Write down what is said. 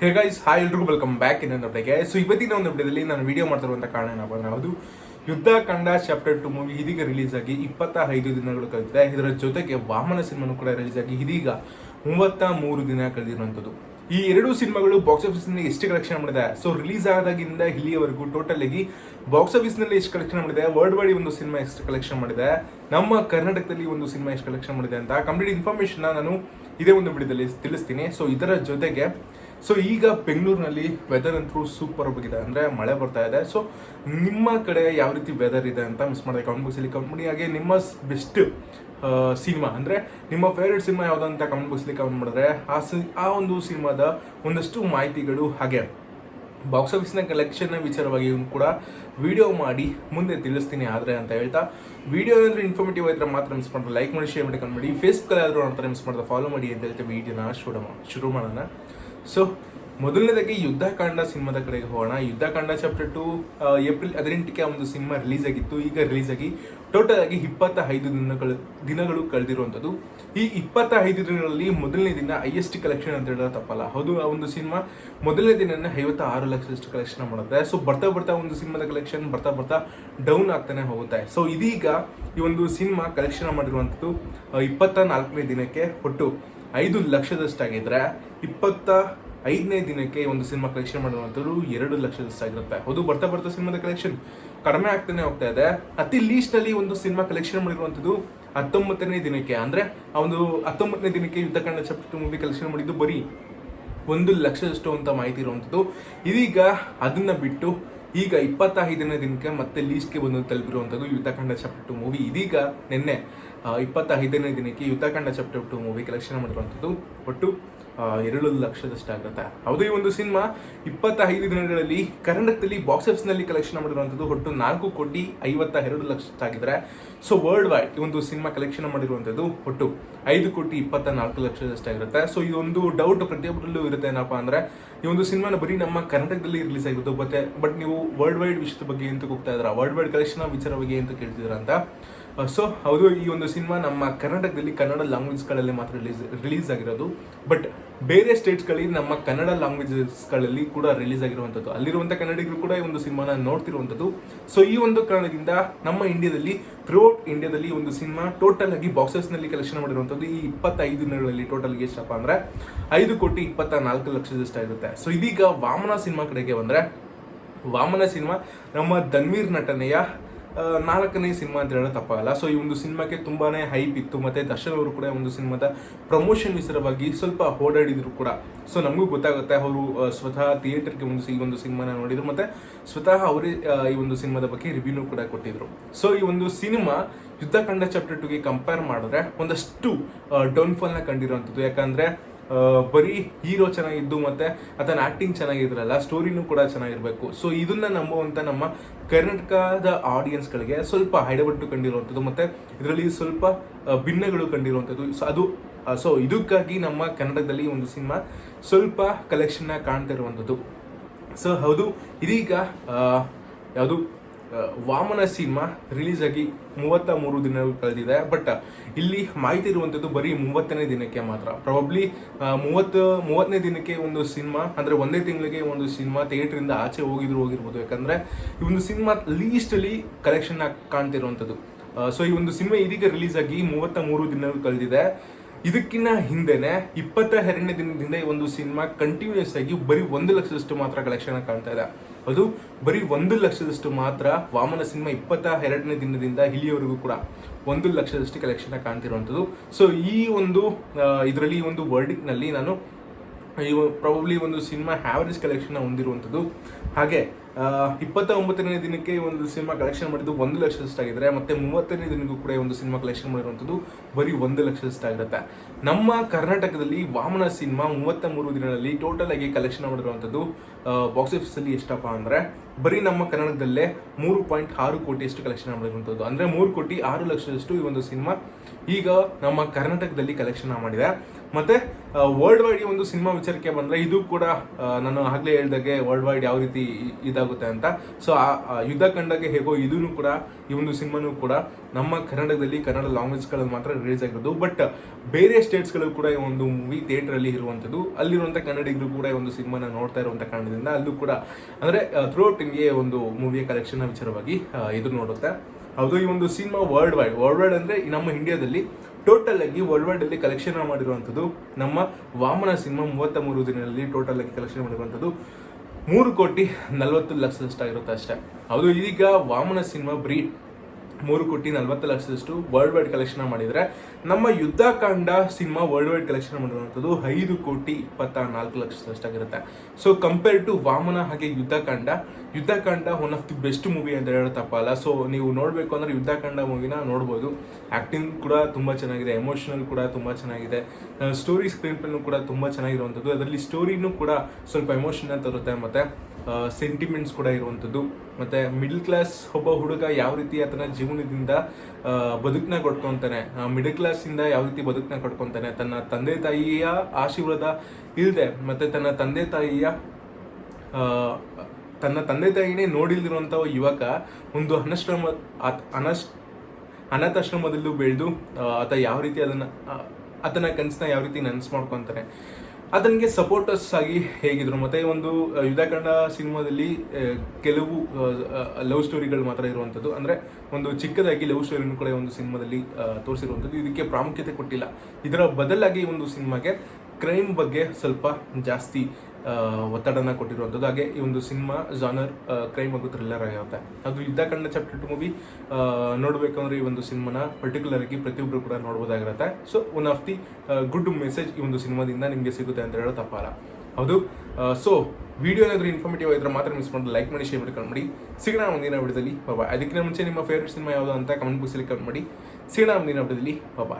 ಹೇ guys hi ಎಲ್ರಿಗೂ welcome back ಇನ್ನೊಂದು ಅಪ್ಡೇಗೆ ಸೊ ಇವತ್ತಿನ ಒಂದು ಅಪ್ಡೇದಲ್ಲಿ ನಾನು ವಿಡಿಯೋ ಮಾಡ್ತಿರುವಂಥ ಕಾರಣ ಏನಪ್ಪ ಅದು Yuddhakanda chapter two movie ಇದೀಗ ರಿಲೀಸ್ ಆಗಿ ಇಪ್ಪತ್ತ ಐದು ದಿನಗಳು ಕಳೆದಿದೆ. ಇದರ ಜೊತೆಗೆ ವಾಮನ ಸಿನಿಮಾನು ಕೂಡ ರಿಲೀಸ್ ಆಗಿ ಇದೀಗ ಮೂವತ್ತ ಮೂರು ದಿನ ಕಳೆದಿರುವಂಥದ್ದು. ಈ ಎರಡು ಸಿನಿಮಾಗಳು ಬಾಕ್ಸ್ ಆಫೀಸ್ನಲ್ಲಿ ಎಷ್ಟು ಕಲೆಕ್ಷನ್ ಮಾಡಿದೆ? ಸೊ ರಿಲೀಸ್ ಆದಾಗಿಂದ ಇಲ್ಲಿಯವರೆಗೂ ಟೋಟಲ್ ಆಗಿ ಬಾಕ್ಸ್ ಆಫೀಸ್ನಲ್ಲಿ ಎಷ್ಟು ಕಲೆಕ್ಷನ್ ಮಾಡಿದೆ? ವರ್ಲ್ಡ್ ವೈಡ್ ಒಂದು ಸಿನಿಮಾ ಎಷ್ಟು ಕಲೆಕ್ಷನ್ ಮಾಡಿದೆ? ನಮ್ಮ ಕರ್ನಾಟಕದಲ್ಲಿ ಒಂದು ಸಿನಿಮಾ ಎಷ್ಟು ಕಲೆಕ್ಷನ್ ಮಾಡಿದೆ ಅಂತ ಕಂಪ್ಲೀಟ್ ಇನ್ಫಾರ್ಮೇಶನ್ ನಾನು ಇದೇ ಒಂದು ಬಿಡದಲ್ಲಿ ತಿಳಿಸ್ತೀನಿ. ಸೊ ಇದರ ಜೊತೆಗೆ ಸೊ ಈಗ ಬೆಂಗಳೂರಿನಲ್ಲಿ ವೆದರ್ ಅಂತೂ ಸೂಪರ್ ಆಗಿದೆ. ಅಂದರೆ ಮಳೆ ಬರ್ತಾ ಇದೆ. ಸೊ ನಿಮ್ಮ ಕಡೆ ಯಾವ ರೀತಿ ವೆದರ್ ಇದೆ ಅಂತ ಮಿಸ್ ಮಾಡಿದೆ. ಕಮೆಂಟ್ ಬಾಕ್ಸಲ್ಲಿ ಕಮೆಂಟ್ ಮಾಡಿ ಹಾಗೆ ನಿಮ್ಮ ಬೆಸ್ಟ್ ಸಿನಿಮಾ ಅಂದರೆ ನಿಮ್ಮ ಫೇವ್ರೆಟ್ ಸಿನಿಮಾ ಯಾವುದು ಅಂತ ಕಮೆಂಟ್ ಬಾಕ್ಸಲ್ಲಿ ಕಮೆಂಟ್ ಮಾಡಿದ್ರೆ, ಆ ಸಿ ಆ ಒಂದು ಸಿನಿಮಾದ ಒಂದಷ್ಟು ಮಾಹಿತಿಗಳು ಹಾಗೆ. ಬಾಕ್ಸ್ ಆಫೀಸ್ನ ಕಲೆಕ್ಷನ್ನ ವಿಚಾರವಾಗಿ ಕೂಡ ವಿಡಿಯೋ ಮಾಡಿ ಮುಂದೆ ತಿಳಿಸ್ತೀನಿ ಆದರೆ ಅಂತ ಹೇಳ್ತಾ. ವಿಡಿಯೋ ಏನಾದರೂ ಇನ್ಫಾರ್ಮೇಟಿವ್ ಆಗಿದ್ರೆ ಮಾತ್ರ ಮಿಸ್ ಮಾಡಿದ್ರೆ ಲೈಕ್ ಮಾಡಿ ಶೇರ್ ಮಾಡಿ ಕಮೆಂಟ್ ಮಾಡಿ. ಫೇಸ್ಬುಕ್ಕಲ್ಲಿ ಆದರೂ ನೋಡ್ತಾರೆ ಮಿಸ್ ಮಾಡಿದ್ರೆ ಫಾಲೋ ಮಾಡಿ ಅಂತ ಹೇಳ್ತೀವಿ ವಿಡಿಯೋನ ಶುರು ಶುರು ಮಾಡೋಣ. ಸೊ ಮೊದಲನೇದಾಗಿ ಯುದ್ಧಕಾಂಡ ಸಿನಿಮಾದ ಕಡೆಗೆ ಹೋಗೋಣ. ಯುದ್ಧಕಾಂಡ ಚಾಪ್ಟರ್ ಟು ಏಪ್ರಿಲ್ ಹದಿನೆಂಟಕ್ಕೆ ಒಂದು ಸಿನಿಮಾ ರಿಲೀಸ್ ಆಗಿತ್ತು. ಈಗ ರಿಲೀಸ್ ಆಗಿ ಟೋಟಲ್ ಆಗಿ ಇಪ್ಪತ್ತ ಐದು ದಿನಗಳು ದಿನಗಳು ಕಳೆದಿರುವಂಥದ್ದು. ಈ ಇಪ್ಪತ್ತ ಐದು ದಿನಗಳಲ್ಲಿ ಮೊದಲನೇ ದಿನ ಹೈಯೆಸ್ಟ್ ಕಲೆಕ್ಷನ್ ಅಂತ ಹೇಳಿದ್ರೆ ತಪ್ಪಲ್ಲ. ಹೌದು, ಆ ಒಂದು ಸಿನಿಮಾ ಮೊದಲನೇ ದಿನನೇ ಐವತ್ತ ಆರು ಲಕ್ಷದಷ್ಟು ಕಲೆಕ್ಷನ್ ಮಾಡುತ್ತೆ ಸೊ ಬರ್ತಾ ಬರ್ತಾ ಒಂದು ಸಿನಿಮಾದ ಕಲೆಕ್ಷನ್ ಬರ್ತಾ ಬರ್ತಾ ಡೌನ್ ಆಗ್ತಾನೆ ಹೋಗುತ್ತೆ. ಸೊ ಇದೀಗ ಈ ಒಂದು ಸಿನಿಮಾ ಕಲೆಕ್ಷನ್ ಮಾಡಿರುವಂಥದ್ದು ಇಪ್ಪತ್ತ ನಾಲ್ಕನೇ ದಿನಕ್ಕೆ ಒಟ್ಟು ಐದು ಲಕ್ಷದಷ್ಟಾಗಿದ್ರೆ ಇಪ್ಪತ್ತ ಐದನೇ ದಿನಕ್ಕೆ ಒಂದು ಸಿನಿಮಾ ಕಲೆಕ್ಷನ್ ಮಾಡುವಂಥದ್ದು ಎರಡು ಲಕ್ಷದಷ್ಟಾಗಿರುತ್ತೆ ಅದು ಬರ್ತಾ ಬರ್ತಾ ಸಿನಿಮಾದ ಕಲೆಕ್ಷನ್. ಕಡಿಮೆ ಆಗ್ತಾನೆ ಹೋಗ್ತಾ ಇದೆ. ಅತಿ ಲೀಸ್ಟ್ ಅಲ್ಲಿ ಒಂದು ಸಿನಿಮಾ ಕಲೆಕ್ಷನ್ ಮಾಡಿರುವಂಥದ್ದು ಹತ್ತೊಂಬತ್ತನೇ ದಿನಕ್ಕೆ. ಅಂದ್ರೆ ಒಂದು ಹತ್ತೊಂಬತ್ತನೇ ದಿನಕ್ಕೆ ಯುದ್ಧಕಾಂಡ ಚಾಪ್ಟರ್ ಮೂವಿ ಕಲೆಕ್ಷನ್ ಮಾಡಿದ್ದು ಬರೀ ಒಂದು ಲಕ್ಷದಷ್ಟು ಅಂತ ಮಾಹಿತಿ ಇರುವಂಥದ್ದು. ಇದೀಗ ಅದನ್ನ ಬಿಟ್ಟು ಈಗ ಇಪ್ಪತ್ತೈದನೇ ದಿನಕ್ಕೆ ಮತ್ತೆ ಲೀಸ್ಟ್ಗೆ ಬಂದು ತಲುಪಿರುವಂಥದ್ದು ಯುದ್ಧ ಕಂಡ ಚಪ್ಪಟ್ಟು ಮೂವಿ ಇದೀಗ ನಿನ್ನೆ ಇಪ್ಪತ್ತೈದನೇ ದಿನಕ್ಕೆ Yuddhakanda chapter two movie collection ಮಾಡಿರುವಂಥದ್ದು ಒಟ್ಟು ಎರಡು ಲಕ್ಷದಷ್ಟಾಗುತ್ತೆ ಹೌದು, ಈ ಒಂದು ಸಿನಿಮಾ ಇಪ್ಪತ್ತೈದು ದಿನಗಳಲ್ಲಿ ಕರ್ನಾಟಕದಲ್ಲಿ ಬಾಕ್ಸ್ ಆಫೀಸ್ನಲ್ಲಿ ಕಲೆಕ್ಷನ್ ಮಾಡಿರುವಂಥದ್ದು ಒಟ್ಟು ನಾಲ್ಕು ಕೋಟಿ ಐವತ್ತ ಎರಡು ಲಕ್ಷದಾಗಿದ್ರೆ ಸೊ ವರ್ಲ್ಡ್ ವೈಡ್ ಈ ಒಂದು ಸಿನಿಮಾ ಕಲೆಕ್ಷನ್ ಮಾಡಿರುವಂಥದ್ದು ಒಟ್ಟು ಐದು ಕೋಟಿ ಇಪ್ಪತ್ತ ನಾಲ್ಕು ಲಕ್ಷದಷ್ಟಾಗಿರುತ್ತೆ ಸೊ ಇದೊಂದು ಡೌಟ್ ಪ್ರತಿಯೊಬ್ಬರಲ್ಲೂ ಇರುತ್ತೆ. ಏನಪ್ಪ ಅಂದ್ರೆ, ಈ ಒಂದು ಸಿನಿಮಾನ ಬರೀ ನಮ್ಮ ಕರ್ನಾಟಕದಲ್ಲಿ ರಿಲೀಸ್ ಆಗಿರುತ್ತೆ ಮತ್ತೆ ಬಟ್ ನೀವು ವರ್ಲ್ಡ್ ವೈಡ್ ವಿಷಯದ ಬಗ್ಗೆ ಅಂತ ಹೋಗ್ತಾ ಇದ್ರ ವರ್ಲ್ಡ್ ವೈಡ್ ಕಲೆಕ್ಷನ್ ವಿಚಾರ ಬಗ್ಗೆ ಅಂತ ಕೇಳ್ತಿದ್ದೀರಾ ಅಂತ? ಸೊ ಹೌದು, ಈ ಒಂದು ಸಿನಿಮಾ ನಮ್ಮ ಕರ್ನಾಟಕದಲ್ಲಿ ಕನ್ನಡ ಲ್ಯಾಂಗ್ವೇಜ್ಗಳಲ್ಲಿ ಮಾತ್ರ ರಿಲೀಸ್ ರಿಲೀಸ್ ಆಗಿರೋದು. ಬಟ್ ಬೇರೆ ಸ್ಟೇಟ್ಸ್ಗಳಲ್ಲಿ ನಮ್ಮ ಕನ್ನಡ ಲ್ಯಾಂಗ್ವೇಜಸ್ಗಳಲ್ಲಿ ಕೂಡ ರಿಲೀಸ್ ಆಗಿರುವಂಥದ್ದು. ಅಲ್ಲಿರುವಂಥ ಕನ್ನಡಿಗರು ಕೂಡ ಈ ಒಂದು ಸಿನಿಮಾನ ನೋಡ್ತಿರುವಂಥದ್ದು. ಸೊ ಈ ಒಂದು ಕಾರಣದಿಂದ ನಮ್ಮ ಇಂಡಿಯಾದಲ್ಲಿ ಥ್ರೂಔಟ್ ಇಂಡಿಯಾದಲ್ಲಿ ಒಂದು ಸಿನಿಮಾ ಟೋಟಲ್ ಆಗಿ ಬಾಕ್ಸಸ್ನಲ್ಲಿ ಕಲೆಕ್ಷನ್ ಮಾಡಿರುವಂಥದ್ದು ಈ ಇಪ್ಪತ್ತೈದು ದಿನಗಳಲ್ಲಿ ಟೋಟಲ್ ಎಷ್ಟಪ್ಪ ಅಂದ್ರೆ ಐದು ಕೋಟಿ ಇಪ್ಪತ್ತ ನಾಲ್ಕು ಲಕ್ಷದಷ್ಟಾಗಿರುತ್ತೆ ಸೊ ಇದೀಗ ವಾಮನ ಸಿನಿಮಾ ಕಡೆಗೆ ಬಂದ್ರೆ, ವಾಮನ ಸಿನಿಮಾ ನಮ್ಮ ಧನ್ವೀರ್ ನಟನೆಯ ನಾಲ್ಕನೇ ಸಿನಿಮಾ ಅಂತ ಹೇಳೋದು ತಪ್ಪಾಗಲ್ಲ. ಸೊ ಈ ಒಂದು ಸಿನಿಮಾಕ್ಕೆ ತುಂಬಾ ಹೈಪ್ ಇತ್ತು. ಮತ್ತು ದರ್ಶನ್ ಅವರು ಕೂಡ ಒಂದು ಸಿನಿಮಾದ ಪ್ರಮೋಷನ್ ವಿಚಾರವಾಗಿ ಸ್ವಲ್ಪ ಓಡಾಡಿದ್ರು ಕೂಡ. ಸೊ ನಮಗೂ ಗೊತ್ತಾಗುತ್ತೆ ಅವರು ಸ್ವತಃ ಥಿಯೇಟರ್ಗೆ ಒಂದು ಈ ಒಂದು ಸಿನಿಮಾನ ನೋಡಿದ್ರು. ಮತ್ತು ಸ್ವತಃ ಅವರೇ ಈ ಒಂದು ಸಿನಿಮಾದ ಬಗ್ಗೆ ರಿವ್ಯೂನು ಕೂಡ ಕೊಟ್ಟಿದ್ರು. ಸೊ ಈ ಒಂದು ಸಿನಿಮಾ ಯುದ್ಧಕಾಂಡ ಚಾಪ್ಟರ್ ಟುಗೆ ಕಂಪೇರ್ ಮಾಡಿದ್ರೆ ಒಂದಷ್ಟು ಡೌನ್ಫಾಲ್ನ ಕಂಡಿರುವಂಥದ್ದು. ಯಾಕಂದ್ರೆ ಬರೀ ಹೀರೋ ಚೆನ್ನಾಗಿದ್ದು ಮತ್ತೆ ಆತನ ಆಕ್ಟಿಂಗ್ ಚೆನ್ನಾಗಿದ್ರಲ್ಲ ಸ್ಟೋರಿನೂ ಕೂಡ ಚೆನ್ನಾಗಿರ್ಬೇಕು. ಸೊ ಇದನ್ನ ನಂಬುವಂತ ನಮ್ಮ ಕರ್ನಾಟಕದ ಆಡಿಯನ್ಸ್ಗಳಿಗೆ ಸ್ವಲ್ಪ ಹೈಡಬಟ್ಟು ಕಂಡಿರುವಂಥದ್ದು ಮತ್ತೆ ಇದರಲ್ಲಿ ಸ್ವಲ್ಪ ಭಿನ್ನಗಳು ಕಂಡಿರುವಂಥದ್ದು. ಸೊ ಅದು ಸೊ ಇದಕ್ಕಾಗಿ ನಮ್ಮ ಕನ್ನಡದಲ್ಲಿ ಒಂದು ಸಿನಿಮಾ ಸ್ವಲ್ಪ ಕಲೆಕ್ಷನ್ನ ಕಾಣ್ತಿರುವಂಥದ್ದು ಸೊ ಹೌದು, ಇದೀಗ ಯಾವುದು ವಾಮನ ಸಿನಿಮಾ ರಿಲೀಸ್ ಆಗಿ ಮೂವತ್ತ ಮೂರು ದಿನಗಳು ಕಳೆದಿದೆ. ಬಟ್ ಇಲ್ಲಿ ಮಾಹಿತಿ ಇರುವಂಥದ್ದು ಬರೀ ಮೂವತ್ತನೇ ದಿನಕ್ಕೆ ಮಾತ್ರ. ಪ್ರಾಬಬ್ಲಿ ಮೂವತ್ತು, ಮೂವತ್ತನೇ ದಿನಕ್ಕೆ ಒಂದು ಸಿನಿಮಾ, ಅಂದರೆ ಒಂದೇ ತಿಂಗಳಿಗೆ ಒಂದು ಸಿನಿಮಾ ಥಿಯೇಟ್ರಿಂದ ಆಚೆ ಹೋಗಿದ್ರು ಹೋಗಿರ್ಬೋದು. ಯಾಕಂದರೆ, ಈ ಒಂದು ಸಿನಿಮಾ ಲೀಸ್ಟಲ್ಲಿ ಕಲೆಕ್ಷನ್ ಆಗಿ ಕಾಣ್ತಿರುವಂಥದ್ದು ಸೊ ಈ ಒಂದು ಸಿನಿಮಾ ಇದೀಗ ರಿಲೀಸ್ ಆಗಿ ಮೂವತ್ತ ಮೂರು ದಿನಗಳು ಕಳೆದಿದೆ. ಇದಕ್ಕಿಂತ ಹಿಂದೆನೆ ಇಪ್ಪತ್ತ ಎರಡನೇ ದಿನದಿಂದ ಈ ಒಂದು ಸಿನಿಮಾ ಕಂಟಿನ್ಯೂಸ್ ಆಗಿ ಬರೀ ಒಂದು ಲಕ್ಷದಷ್ಟು ಮಾತ್ರ ಕಲೆಕ್ಷನ್ ಕಾಣ್ತಾ ಇದೆ. ಅದು ಬರೀ ಒಂದು ಲಕ್ಷದಷ್ಟು ಮಾತ್ರ ವಾಮನ ಸಿನಿಮಾ ಇಪ್ಪತ್ತ ಎರಡನೇ ದಿನದಿಂದ ಇಲ್ಲಿಯವರೆಗೂ ಕೂಡ ಒಂದು ಲಕ್ಷದಷ್ಟು ಕಲೆಕ್ಷನ್ ಕಾಣ್ತಿರುವಂಥದ್ದು. ಸೊ ಈ ಒಂದು ಇದರಲ್ಲಿ ಈ ಒಂದು ವರ್ಡಿಕ್ನಲ್ಲಿ ನಾನು ಪ್ರಾಬಬ್ಲಿ ಒಂದು ಸಿನಿಮಾ ಹ್ಯಾವರೇಜ್ ಕಲೆಕ್ಷನ್ ಹೊಂದಿರುವಂಥದ್ದು. ಹಾಗೆ ಇಪ್ಪತ್ತ ಒಂಬತ್ತನೇ ದಿನಕ್ಕೆ ಒಂದು ಸಿನಿಮಾ ಕಲೆಕ್ಷನ್ ಮಾಡಿದ್ದು ಒಂದು ಲಕ್ಷದಷ್ಟಾಗಿದ್ದರೆ ಮತ್ತೆ ಮೂವತ್ತನೇ ದಿನಕ್ಕೂ ಕೂಡ ಒಂದು ಸಿನಿಮಾ ಕಲೆಕ್ಷನ್ ಮಾಡಿರುವಂಥದ್ದು ಬರೀ ಒಂದು ಲಕ್ಷದಷ್ಟಾಗಿರುತ್ತೆ ನಮ್ಮ ಕರ್ನಾಟಕದಲ್ಲಿ ವಾಮನ ಸಿನಿಮಾ ಮೂವತ್ತ ಮೂರು ದಿನಗಳಲ್ಲಿ ಟೋಟಲ್ ಆಗಿ ಕಲೆಕ್ಷನ್ ಮಾಡಿರುವಂಥದ್ದು ಬಾಕ್ಸ್ ಆಫೀಸಲ್ಲಿ ಎಷ್ಟಪ್ಪ ಅಂದರೆ ಬರೀ ನಮ್ಮ ಕನ್ನಡದಲ್ಲೇ ಮೂರು ಪಾಯಿಂಟ್ ಆರು ಕೋಟಿಯಷ್ಟು ಕಲೆಕ್ಷನ್ ಮಾಡಿರುವಂಥದ್ದು. ಅಂದರೆ ಮೂರು ಕೋಟಿ ಆರು ಲಕ್ಷದಷ್ಟು ಈ ಒಂದು ಸಿನಿಮಾ ಈಗ ನಮ್ಮ ಕರ್ನಾಟಕದಲ್ಲಿ ಕಲೆಕ್ಷನ್ ಮಾಡಿದೆ. ಮತ್ತು ವರ್ಲ್ಡ್ ವೈಡ್ ಒಂದು ಸಿನಿಮಾ ವಿಚಾರಕ್ಕೆ ಬಂದರೆ ಇದು ಕೂಡ ನಾನು ಆಗಲೇ ಹೇಳ್ದಾಗೆ ವರ್ಲ್ಡ್ ವೈಡ್ ಯಾವ ರೀತಿ ಇದಾಗುತ್ತೆ ಅಂತ. ಸೊ ಆ ಯುದ್ಧ ಕಂಡಾಗೆ ಹೇಗೋ ಇದೂ ಕೂಡ, ಈ ಒಂದು ಸಿನಿಮಾನೂ ಕೂಡ ನಮ್ಮ ಕನ್ನಡದಲ್ಲಿ ಕನ್ನಡ ಲ್ಯಾಂಗ್ವೇಜ್ಗಳಲ್ಲಿ ಮಾತ್ರ ರಿಲೀಸ್ ಆಗಿರೋದು. ಬಟ್ ಬೇರೆ ಸ್ಟೇಟ್ಸ್ಗಳು ಕೂಡ ಈ ಒಂದು ಮೂವಿ ಥಿಯೇಟ್ರಲ್ಲಿ ಇರುವಂಥದ್ದು. ಅಲ್ಲಿರುವಂಥ ಕನ್ನಡಿಗರು ಕೂಡ ಈ ಒಂದು ಸಿನಿಮಾನ ನೋಡ್ತಾ ಇರುವಂಥ ಕಾರಣದಿಂದ ಅಲ್ಲೂ ಕೂಡ, ಅಂದರೆ ಥ್ರೂ ಇಂಡಿಯಾ ಒಂದು ಮೂವಿಯ ಕಲೆಕ್ಷನ್ ವಿಚಾರವಾಗಿ ಇದು ನೋಡುತ್ತೆ? ಹೌದು, ಈ ಒಂದು cinema world wide world wide ಅಂದರೆ ನಮ್ಮ ಇಂಡಿಯಾದಲ್ಲಿ ಟೋಟಲ್ ಆಗಿ ವರ್ಲ್ಡ್ ವೈಡ್ ಅಲ್ಲಿ ಕಲೆಕ್ಷನ್ ಮಾಡಿರುವಂಥದ್ದು. ನಮ್ಮ ವಾಮನ ಸಿನಿಮಾ ಮೂವತ್ತ ಮೂರು ದಿನದಲ್ಲಿ ಟೋಟಲ್ ಆಗಿ ಕಲೆಕ್ಷನ್ ಮಾಡಿರುವಂಥದ್ದು ಮೂರು ಕೋಟಿ ನಲವತ್ತು ಲಕ್ಷದಷ್ಟಾಗಿರುತ್ತೆ ಅಷ್ಟೇ. ಹೌದು ಈಗ ವಾಮನ ಸಿನಿಮಾ ಬರೀ ಮೂರು ಕೋಟಿ ನಲವತ್ತು ಲಕ್ಷದಷ್ಟು ವರ್ಲ್ಡ್ ವೈಡ್ ಕಲೆಕ್ಷನ್ ಮಾಡಿದರೆ ನಮ್ಮ Yuddhakanda cinema world wide collection ಮಾಡಿರುವಂಥದ್ದು ಐದು ಕೋಟಿ ಇಪ್ಪತ್ತ ನಾಲ್ಕು ಲಕ್ಷದಷ್ಟಾಗಿರುತ್ತೆ ಸೊ ಕಂಪೇರ್ ಟು ವಾಮನ ಹಾಗೆ Yuddhakanda Yuddhakanda one of the best movie ಅಂತ ಹೇಳೋ ತಪ್ಪಲ್ಲ. ಸೊ ನೀವು ನೋಡಬೇಕು ಅಂದರೆ ಯುದ್ಧಕಾಂಡ ಮೂವಿನ ನೋಡ್ಬೋದು. ಆ್ಯಕ್ಟಿಂಗ್ ಕೂಡ ತುಂಬ ಚೆನ್ನಾಗಿದೆ ಎಮೋಷನಲ್ ಕೂಡ ತುಂಬ ಚೆನ್ನಾಗಿದೆ ಸ್ಟೋರಿ ಸ್ಕ್ರೀನ್ ಪ್ಲೇನು ಕೂಡ ತುಂಬ ಚೆನ್ನಾಗಿರುವಂಥದ್ದು. ಅದರಲ್ಲಿ ಸ್ಟೋರಿನೂ ಕೂಡ ಸ್ವಲ್ಪ ಎಮೋಷನ್ ತರುತ್ತೆ ಮತ್ತು ಸೆಂಟಿಮೆಂಟ್ಸ್ ಕೂಡ ಇರುವಂಥದ್ದು. ಮತ್ತು ಮಿಡ್ಲ್ ಕ್ಲಾಸ್ ಒಬ್ಬ ಹುಡುಗ ಯಾವ ರೀತಿ ಆತನ ಜೀವನದಿಂದ ಬದುಕನ್ನ ಕೊಟ್ಕೊತಾನೆ ಮಿಡಲ್ ಕ್ಲಾಸಿಂದ ಯಾವ ರೀತಿ ಬದುಕನ್ನ ಕಟ್ಕೊತಾನೆ ತನ್ನ ತಂದೆ ತಾಯಿಯ ಆಶೀರ್ವಾದ ಇಲ್ಲದೆ ಮತ್ತು ತನ್ನ ತಂದೆ ತಾಯಿಯ ತನ್ನ ತಂದೆ ತಾಯಿನೇ ನೋಡಿಲ್ದಿರುವಂಥ ಯುವಕ ಒಂದು ಅನಶ್ರಮ ಅನಶ್ ಅನಾಥಾಶ್ರಮದಲ್ಲೂ ಬೆಳೆದು ಆತ ಯಾವ ರೀತಿ ಅದನ್ನು ಆತನ ಕನಸನ್ನ ಯಾವ ರೀತಿ ನನಸು ಮಾಡ್ಕೊತಾನೆ. ಆತನಿಗೆ ಸಪೋರ್ಟರ್ಸ್ ಆಗಿ ಹೇಗಿದ್ರು? ಮತ್ತೆ ಒಂದು ಯುದ್ಧಕಂಡ ಸಿನಿಮಾದಲ್ಲಿ ಕೆಲವು ಲವ್ ಸ್ಟೋರಿಗಳು ಮಾತ್ರ ಇರುವಂಥದ್ದು. ಅಂದರೆ ಒಂದು ಚಿಕ್ಕದಾಗಿ ಲವ್ ಸ್ಟೋರಿನೂ ಕೂಡ ಒಂದು ಸಿನಿಮಾದಲ್ಲಿ ತೋರಿಸಿರುವಂಥದ್ದು. ಇದಕ್ಕೆ ಪ್ರಾಮುಖ್ಯತೆ ಕೊಟ್ಟಿಲ್ಲ. ಇದರ ಬದಲಾಗಿ ಒಂದು ಸಿನಿಮಾಗೆ ಕ್ರೈಮ್ ಬಗ್ಗೆ ಸ್ವಲ್ಪ ಜಾಸ್ತಿ ಒತ್ತಡನ ಕೊಟ್ಟಿರುವಂಥದ್ದು. ಹಾಗೆ ಈ ಒಂದು ಸಿನಿಮಾ ಜಾನರ್ ಕ್ರೈಮ್ ಹಾಗೂ ಥ್ರಿಲ್ಲರ್ ಆಗಿರುತ್ತೆ. ಅದು ಯುದ್ಧಕಾಂಡ ಚಾಪ್ಟರ್ ಟು ಮೂವಿ ನೋಡಬೇಕಂದ್ರೆ ಈ ಒಂದು ಸಿನಿಮಾನ ಪರ್ಟಿಕ್ಯುಲರ್ ಆಗಿ ಪ್ರತಿಯೊಬ್ಬರು ಕೂಡ ನೋಡ್ಬೋದಾಗಿರುತ್ತೆ. So one of the good message ಈ ಒಂದು ಸಿನಿಮಾದಿಂದ ನಿಮಗೆ ಸಿಗುತ್ತೆ ಅಂತ ಹೇಳೋ ತಪ್ಪಲ್ಲ ಹೌದು? ಸೊ ವಿಡಿಯೋ ಏನಾದರೂ ಇನ್ಫಾರ್ಮೇಟಿವ್ ಆಗಿದ್ರೆ ಮಾತ್ರ ಮಿಸ್ ಮಾಡಿ ಲೈಕ್ ಮಾಡಿ ಶೇರ್ ಮಾಡ್ಕೊಂಡು ಮಾಡಿ. ಸಿಗೋಣ ಮುಂದಿನ ವಿಡಿಯೋದಲ್ಲಿ ಬಾಬಾ ಅದಕ್ಕಿಂತ ಮುಂಚೆ ನಿಮ್ಮ ಫೇವ್ರೆಟ್ ಸಿನಿಮಾ ಯಾವುದು ಅಂತ ಕಮೆಂಟ್ ಬಾಕ್ಸಲ್ಲಿ ಕಮೆಂಟ್ ಮಾಡಿ. ಸಿಗೋಣ ಮುಂದಿನ ವಿಡಿಯೋದಲ್ಲಿ ಬಾಬಾ